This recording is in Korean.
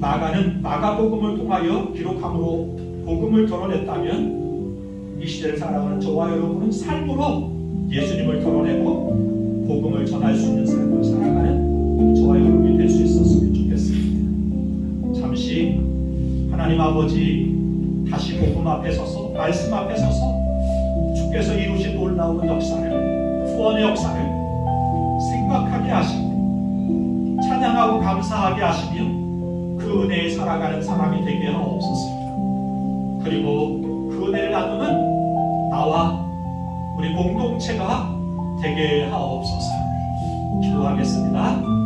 마가는 마가복음을 통하여 기록함으로 복음을 드러냈다면 이 시대를 살아가는 저와 여러분은 삶으로 예수님을 드러내고 복음을 전할 수 있는 삶을 살아가는 저와 여러분이 될 수 있었으면 좋겠습니다. 잠시 하나님 아버지 다시 복음 앞에 서서 말씀 앞에 서서 주께서 이루신 놀라운 역사를 구원의 역사를 생각하게 하시고 찬양하고 감사하게 하시며 살아가는 사람이 되게 하옵소서. 그리고 그 은혜를 나누는 나와 우리 공동체가 되게 하옵소서. 기도하겠습니다.